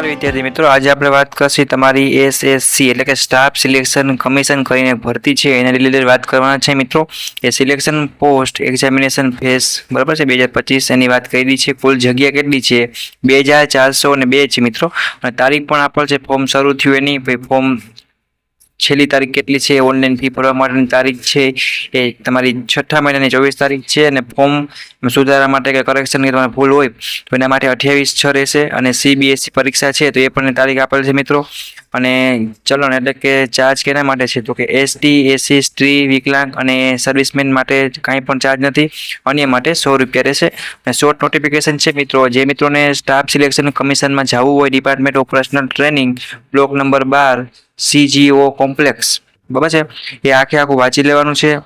વિદ્યાર્થી મિત્રો, આજે આપણે વાત કરીશું તમારી એસએસસી એટલે કે સ્ટાફ સિલેક્શન કમિશન કરીને ભરતી છે. એના રિલેટેડ વાત કરવાના છે મિત્રો. એ સિલેક્શન પોસ્ટ એક્ઝામિનેશન ફેસ બરાબર છે? બે હજાર પચીસ એની વાત કરી છે. કુલ જગ્યા કેટલી છે? બે હજાર ચારસો અને બે છે મિત્રો. અને તારીખ પણ આપણ છે. ફોર્મ શરૂ થયું એની. ફોર્મ છેલ્લી તારીખ કેટલી છે? ઓનલાઈન ફી ભરવા માટેની તારીખ છે? એ તમારી છઠ્ઠા મહિનાની ચોવીસ તારીખ છે અને ફોર્મ સુધારા માટે કે કરેક્શન કે તમારે ભૂલ હોય તો એના માટે અઠ્યાવીસ છ રહેશે અને સીબીએસસી પરીક્ષા છે તો એ પણ તારીખ આપેલ છે મિત્રો. અને ચલણ એટલે કે ચાર્જ કેના માટે છે? તો કે એસટી એસસી સ્ત્રી, વિકલાંગ અને સર્વિસમેન માટે કાંઈ પણ ચાર્જ નથી. અન્ય માટે સો રૂપિયા રહેશે. અને શોર્ટ નોટિફિકેશન છે મિત્રો. જે મિત્રોને સ્ટાફ સિલેક્શન કમિશનમાં જવું હોય department of personnel training block number bar CGO complex બરાબર છે? એ આખે આખું વાંચી લેવાનું છે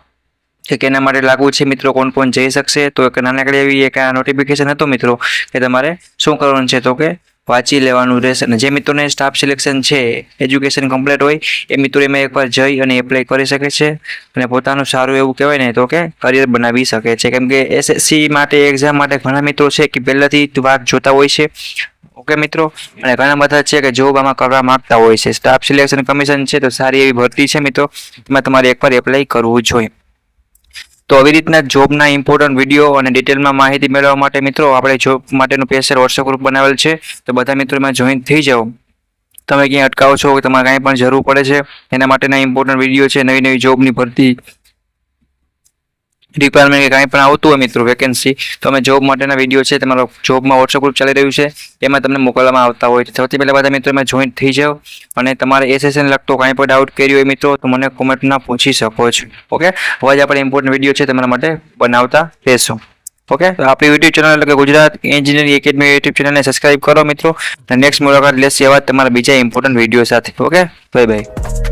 કે કેના માટે લાગુ છે મિત્રો, કોણ કોણ જઈ શકશે? તો એક નાનકડી એવી એક નોટિફિકેશન હતો મિત્રો, કે તમારે શું કરવાનું છે? તો કે વાંચી લેવાનું રહેશે. અને જે મિત્રોને સ્ટાફ સિલેક્શન છે એજ્યુકેશન કમ્પ્લીટ હોય, એ મિત્રો એમાં એકવાર જઈ અને એપ્લાય કરી શકે છે. અને પોતાનું સારું એવું કહેવાય ને તો કે કરિયર બનાવી શકે છે. કેમ કે એસએસસી માટે એક્ઝામ માટે ઘણા મિત્રો છે કે પહેલાંથી વાત જોતા હોય છે. ઓકે મિત્રો? અને ઘણા બધા છે કે જોબ આમાં કરવા માંગતા હોય છે. સ્ટાફ સિલેક્શન કમિશન છે તો સારી એવી ભરતી છે મિત્રો. એમાં તમારે એકવાર એપ્લાય કરવું જોઈએ. તો આવી રીતના જોબના ઇમ્પોર્ટન્ટ વીડિયો અને ડિટેલમાં માહિતી મેળવવા માટે મિત્રો આપણે જોબ માટેનું પેસર વોટ્સઅપ ગ્રુપ બનાવેલ છે. તો બધા મિત્રો એમાં જોઈન થઈ જાઓ. તમે ક્યાંય અટકાવો છો તમારે કાંઈ પણ જરૂર પડે છે, એના માટેના ઇમ્પોર્ટન્ટ વીડિયો છે નવી નવી જોબની ભરતી રિક્વાયરમેન્ટ કે કાંઈ પણ આવતું હોય મિત્રો વેકેન્સી તો અમે જોબ માટેના વીડિયો છે, તમારો જોબમાં વોટ્સઅપ ગ્રુપ ચાલી રહ્યું છે એમાં તમને મોકલવામાં આવતા હોય સૌથી પહેલાં બધા મિત્રો એમાં જોઈન્ટ થઈ જાઓ અને તમારે એસએસએન લગતો કાંઈ પણ ડાઉટ કર્યો હોય મિત્રો, તો મને કોમેન્ટમાં પૂછી શકો છો. ઓકે હવે જ આપણે ઇમ્પોર્ટન્ટ વીડિયો છે, તમારા માટે બનાવતા રહેશું. ઓકે તો આપણી યુટ્યુબ ચેનલ એટલે ગુજરાત એન્જિનિયરિંગ એકેડમી યુટ્યુબ ચેનલને સબસ્ક્રાઇબ કરો મિત્રો. નેક્સ્ટ મુલાકાત લેશે એવા તમારા બીજા ઇમ્પોર્ટન્ટ વીડિયો સાથે. Okay bye bye